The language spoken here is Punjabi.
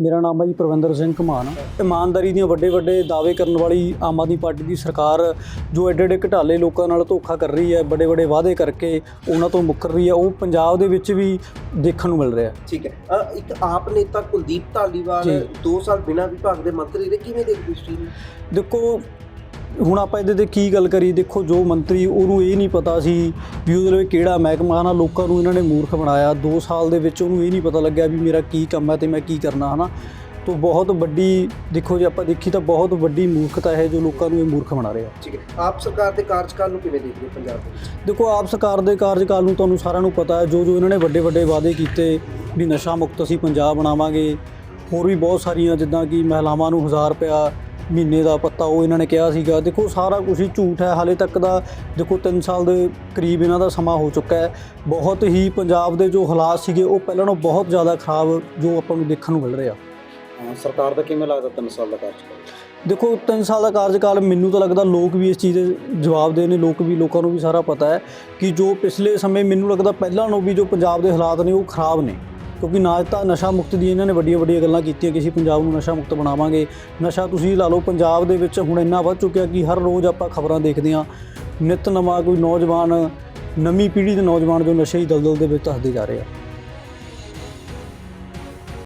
ਮੇਰਾ ਨਾਮ ਹੈ ਜੀ ਪ੍ਰਵਿੰਦਰ ਸਿੰਘ ਘਮਾਨ ਇਮਾਨਦਾਰੀ ਦੀਆਂ ਵੱਡੇ ਵੱਡੇ ਦਾਅਵੇ ਕਰਨ ਵਾਲੀ ਆਮ ਆਦਮੀ ਪਾਰਟੀ ਦੀ ਸਰਕਾਰ ਜੋ ਐਡੇ ਐਡੇ ਘਟਾਲੇ ਲੋਕਾਂ ਨਾਲ ਧੋਖਾ ਕਰ ਰਹੀ ਹੈ ਵੱਡੇ ਵੱਡੇ ਵਾਅਦੇ ਕਰਕੇ ਉਹਨਾਂ ਤੋਂ ਮੁੱਕਰ ਰਹੀ ਹੈ ਉਹ ਪੰਜਾਬ ਦੇ ਵਿੱਚ ਵੀ ਦੇਖਣ ਨੂੰ ਮਿਲ ਰਿਹਾ। ਠੀਕ ਹੈ। ਅ, ਇੱਕ ਆਪ ਨੇਤਾ ਕੁਲਦੀਪ ਢਾਲੀਵਾਲ ਜੀ। 2 ਸਾਲ ਬਿਨਾਂ ਵਿਭਾਗ ਦੇ ਮੰਤਰੀ ਰਹੇ ਕਿਵੇਂ ਦੇਖਦੇ ਇਸ ਚੀਜ਼ ਨੂੰ? ਦੇਖੋ ਹੁਣ ਆਪਾਂ ਇਹਦੇ ਤੇ ਕੀ ਗੱਲ ਕਰੀ ਦੇਖੋ ਜੋ ਮੰਤਰੀ ਉਹਨੂੰ ਇਹ ਨਹੀਂ ਪਤਾ ਸੀ ਵੀ ਉਹਦੇ ਲਈ ਕਿਹੜਾ ਮਹਿਕਮਾ ਨਾ ਲੋਕਾਂ ਨੂੰ ਇਹਨਾਂ ਨੇ ਮੂਰਖ ਬਣਾਇਆ। 2 ਸਾਲ ਦੇ ਵਿੱਚ ਉਹਨੂੰ ਇਹ ਨਹੀਂ ਪਤਾ ਲੱਗਿਆ ਵੀ ਮੇਰਾ ਕੀ ਕੰਮ ਹੈ ਤੇ ਮੈਂ ਕੀ ਕਰਨਾ ਹਨਾ? ਤੋਂ ਬਹੁਤ ਵੱਡੀ ਦੇਖੋ ਜੇ ਆਪਾਂ ਦੇਖੀ ਤਾਂ ਬਹੁਤ ਵੱਡੀ ਮੂਰਖਤਾ ਹੈ ਜੋ ਲੋਕਾਂ ਨੂੰ ਇਹ ਮੂਰਖ ਬਣਾ ਰਿਹਾ। ਠੀਕ ਹੈ। ਆਪ ਸਰਕਾਰ ਦੇ ਕਾਰਜਕਾਲ ਨੂੰ ਕਿਵੇਂ ਦੇਖਦੇ ਹੋ ਪੰਜਾਬ ਦੇ ਵਿੱਚ? ਦੇਖੋ ਆਪ ਸਰਕਾਰ ਦੇ ਕਾਰਜਕਾਲ ਨੂੰ ਤੁਹਾਨੂੰ ਸਾਰਿਆਂ ਨੂੰ ਪਤਾ ਹੈ ਜੋ ਜੋ ਇਹਨਾਂ ਨੇ ਵੱਡੇ ਵੱਡੇ ਵਾਅਦੇ ਕੀਤੇ ਵੀ ਨਸ਼ਾ ਮੁਕਤ ਅਸੀਂ ਪੰਜਾਬ ਬਣਾਵਾਂਗੇ। ਹੋਰ ਵੀ ਬਹੁਤ ਸਾਰੀਆਂ ਜਿੱਦਾਂ ਕਿ ਮਹਿਲਾਵਾਂ ਨੂੰ 1000 ਰੁਪਇਆ ਮਹੀਨੇ ਦਾ ਪੱਤਾ ਉਹ ਇਹਨਾਂ ਨੇ ਕਿਹਾ ਸੀਗਾ। ਦੇਖੋ ਸਾਰਾ ਕੁਝ ਹੀ ਝੂਠ ਹੈ। ਹਾਲੇ ਤੱਕ ਦਾ ਦੇਖੋ 3 ਸਾਲ ਦੇ ਕਰੀਬ ਇਹਨਾਂ ਦਾ ਸਮਾਂ ਹੋ ਚੁੱਕਾ ਹੈ। ਬਹੁਤ ਹੀ ਪੰਜਾਬ ਦੇ ਜੋ ਹਾਲਾਤ ਸੀਗੇ ਉਹ ਪਹਿਲਾਂ ਨਾਲੋਂ ਬਹੁਤ ਜ਼ਿਆਦਾ ਖਰਾਬ ਜੋ ਆਪਾਂ ਨੂੰ ਦੇਖਣ ਨੂੰ ਮਿਲ ਰਿਹਾ। ਸਰਕਾਰ ਦਾ ਕਿਵੇਂ ਲੱਗਦਾ 3 ਸਾਲ ਦਾ ਕਾਰਜਕਾਲ? ਦੇਖੋ 3 ਸਾਲ ਦਾ ਕਾਰਜਕਾਲ ਮੈਨੂੰ ਤਾਂ ਲੱਗਦਾ ਲੋਕ ਵੀ ਇਸ ਚੀਜ਼ ਦੇ ਜਵਾਬ ਦੇ ਨੇ। ਲੋਕ ਵੀ ਲੋਕਾਂ ਨੂੰ ਵੀ ਸਾਰਾ ਪਤਾ ਹੈ ਕਿ ਜੋ ਪਿਛਲੇ ਸਮੇਂ ਮੈਨੂੰ ਲੱਗਦਾ ਪਹਿਲਾਂ ਨਾਲੋਂ ਵੀ ਜੋ ਪੰਜਾਬ ਦੇ ਹਾਲਾਤ ਨੇ ਉਹ ਖਰਾਬ ਨੇ। ਕਿਉਂਕਿ ਨਾ ਤਾਂ ਨਸ਼ਾ ਮੁਕਤ ਦੀ ਇਹਨਾਂ ਨੇ ਵੱਡੀਆਂ ਵੱਡੀਆਂ ਗੱਲਾਂ ਕੀਤੀਆਂ ਕਿ ਅਸੀਂ ਪੰਜਾਬ ਨੂੰ ਨਸ਼ਾ ਮੁਕਤ ਬਣਾਵਾਂਗੇ। ਨਸ਼ਾ ਤੁਸੀਂ ਲਾ ਲਓ, ਪੰਜਾਬ ਦੇ ਵਿੱਚ ਹੁਣ ਇੰਨਾ ਵੱਧ ਚੁੱਕਿਆ ਕਿ ਹਰ ਰੋਜ਼ ਆਪਾਂ ਖਬਰਾਂ ਦੇਖਦੇ ਹਾਂ। ਨਿਤ ਨਵਾਂ ਕੋਈ ਨੌਜਵਾਨ, ਨਵੀਂ ਪੀੜ੍ਹੀ ਦੇ ਨੌਜਵਾਨ ਜੋ ਨਸ਼ੇ ਦੀ ਦਲਦਲ ਦੇ ਵਿੱਚ ਧੱਸਦੇ ਜਾ ਰਹੇ ਆ।